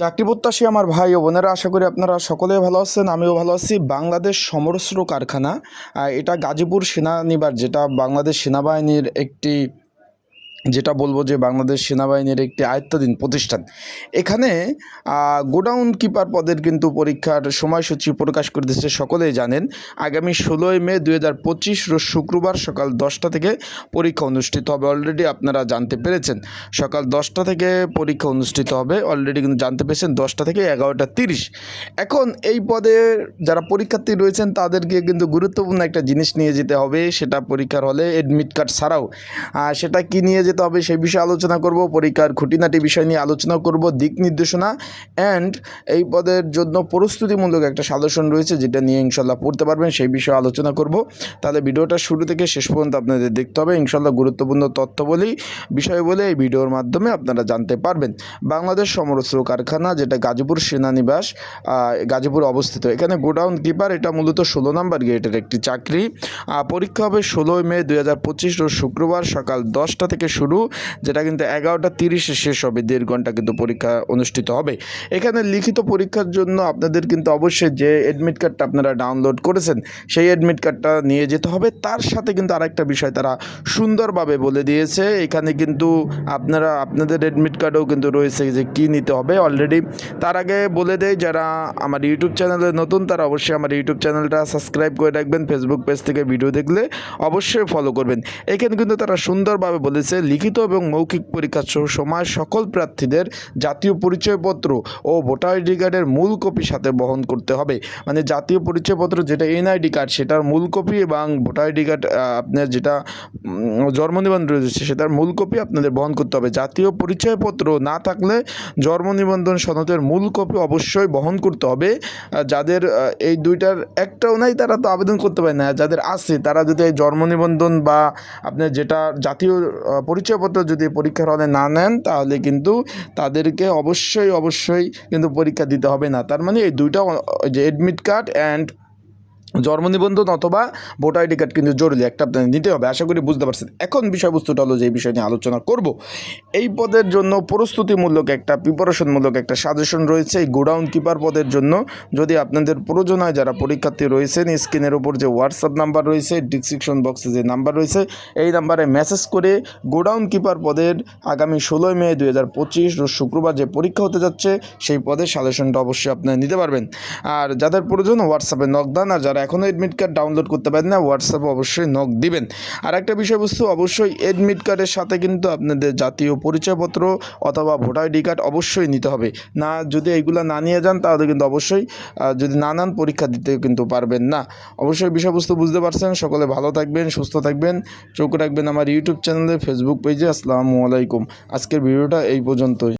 চাকরি প্রত্যাশী আমার ভাই ও বোনেরা, আশা করি আপনারা সকলে ভালো আছেন, আমিও ভালো আছি। বাংলাদেশ সমরস্র কারখানা এটা গাজীপুর সেনানিবার যেটা বাংলাদেশ সেনাবাহিনীর একটি যেটা বলব যে বাংলাদেশ সেনাবাহিনীর একটি আয়ত্তাধীন প্রতিষ্ঠান। এখানে গোডাউন কিপার পদের কিন্তু পরীক্ষার সময়সূচি প্রকাশ করে দিচ্ছে সকলেই জানেন। আগামী ষোলোই মে দুই হাজার পঁচিশ শুক্রবার সকাল দশটা থেকে পরীক্ষা অনুষ্ঠিত হবে। অলরেডি আপনারা জানতে পেরেছেন, সকাল দশটা থেকে পরীক্ষা অনুষ্ঠিত হবে। অলরেডি কিন্তু জানতে পেরেছেন, দশটা থেকে এগারোটা তিরিশ। এখন এই পদে যারা পরীক্ষার্থী রয়েছেন, তাদেরকে কিন্তু গুরুত্বপূর্ণ একটা জিনিস নিয়ে যেতে হবে। সেটা পরীক্ষার হলে এডমিট কার্ড ছাড়াও। সেটা কি নিয়ে যেতে হবে, সেই বিষয়ে আলোচনা করব, পরীক্ষার খুঁটিনাটি বিষয় নিয়ে আলোচনা করব, দিক নির্দেশনা অ্যান্ড এই পদের জন্য প্রস্তুতিমূলক একটা সাজেশন রয়েছে, যেটা নিয়ে ইনশাল্লাহ পড়তে পারবেন, সেই বিষয়ে আলোচনা করব। তাহলে ভিডিওটা শুরু থেকে শেষ পর্যন্ত আপনাদের দেখতে হবে ইনশাল্লাহ গুরুত্বপূর্ণ তথ্য বলেই বিষয় বলে এই ভিডিওর মাধ্যমে আপনারা জানতে পারবেন। বাংলাদেশ সমরস্ত্র কারখানা, যেটা গাজীপুর সেনানিবাস গাজীপুর অবস্থিত। এখানে গোডাউন কিপার, এটা মূলত ষোলো নম্বর গেটের একটি চাকরি। পরীক্ষা হবে ষোলোই মে দুই হাজার পঁচিশ শুক্রবার সকাল দশটা থেকে শুরু, যেটা কিন্তু এগারোটা তিরিশে শেষ হবে, দেড় ঘণ্টা কিন্তু পরীক্ষা অনুষ্ঠিত হবে। এখানে লিখিত পরীক্ষার জন্য আপনাদের কিন্তু অবশ্যই যে অ্যাডমিট কার্ডটা আপনারা ডাউনলোড করেছেন, সেই অ্যাডমিট কার্ডটা নিয়ে যেতে হবে। তার সাথে কিন্তু আরেকটা বিষয় তারা সুন্দরভাবে বলে দিয়েছে, এখানে কিন্তু আপনারা, আপনাদের অ্যাডমিট কার্ডেও কিন্তু রয়েছে যে কী নিতে হবে অলরেডি তার আগে বলে দেয় যারা আমার ইউটিউব চ্যানেলে নতুন, তারা অবশ্যই আমার ইউটিউব চ্যানেলটা সাবস্ক্রাইব করে রাখবেন। ফেসবুক পেজ থেকে ভিডিও দেখলে অবশ্যই ফলো করবেন। এখানে কিন্তু তারা সুন্দরভাবে বলেছে লিখিত এবং মৌখিক পরীক্ষা স- সময় সকল প্রার্থীদের জাতীয় পরিচয়পত্র ও ভোটার আইডি কার্ডের মূল কপি সাথে বহন করতে হবে। মানে জাতীয় পরিচয়পত্র যেটা এনআইডি কার্ড সেটার মূল কপি এবং ভোটার আইডি কার্ড আপনার যেটা জন্ম নিবন্ধন রয়েছে সেটার মূল কপি আপনাদের বহন করতে হবে। জাতীয় পরিচয়পত্র না থাকলে জন্ম নিবন্ধন সনদের মূল কপি অবশ্যই বহন করতে হবে। যাদের এই দুইটার একটাও নাই তারা তো আবেদন করতে পারে না। যাদের আছে তারা যদি এই জন্ম নিবন্ধন বা আপনার যেটা জাতীয় আহ, পরিচয়পত্র যদি পরীক্ষার হলে না নেন, তাহলে কিন্তু তাদেরকে অবশ্যই অবশ্যই কিন্তু পরীক্ষা দিতে হবে না। তার মানে এই দুইটা যে অ্যাডমিট কার্ড অ্যান্ড জন্ম নিবন্ধন অথবা ভোটার আইডি কার্ড কিন্তু জরুরি একটা নিতে হবে। আশা করি বুঝতে পারছেন। এখন বিষয়বস্তুটা হলো যে বিষয় নিয়ে আলোচনা করব। এই পদের জন্য প্রস্তুতিমূলক একটা প্রিপারেশনমূলক একটা সাজেশন রয়েছে। এই গোডাউন কিপার পদের জন্য যদি আপনাদের প্রয়োজন হয়, যারা পরীক্ষার্থী রয়েছেন, স্ক্রিনের উপর যে হোয়াটসঅ্যাপ নাম্বার রয়েছে ডিসক্রিপশন বক্সে যে নাম্বার রয়েছে, এই নাম্বারে মেসেজ করে গোডাউন কিপার পদের আগামী ষোলোই মে দুই হাজার পঁচিশ শুক্রবার যে পরীক্ষা হতে যাচ্ছে, সেই পদের সাজেশনটা অবশ্যই আপনারা নিতে পারবেন। আর যাদের প্রয়োজন হোয়াটসঅ্যাপে নক দেন আর যারা এখনও এডমিট কার্ড ডাউনলোড করতে পারেন না হোয়াটসঅ্যাপে অবশ্যই নক দিবেন। আর একটা বিষয়বস্তু, অবশ্যই এডমিট কার্ডের সাথে কিন্তু আপনাদের জাতীয় পরিচয়পত্র অথবা ভোটার আইডি কার্ড অবশ্যই নিতে হবে। না, যদি এইগুলো না নিয়ে যান, তাহলে কিন্তু অবশ্যই যদি নানান পরীক্ষা দিতে কিন্তু পারবেন না। অবশ্যই বিষয়বস্তু বুঝতে পারছেন, সকলে ভালো থাকবেন, সুস্থ থাকবেন। চোখ রাখবেন আমার ইউটিউব চ্যানেলে ফেসবুক পেজে আসসালামু আলাইকুম। আজকের ভিডিওটা এই পর্যন্তই।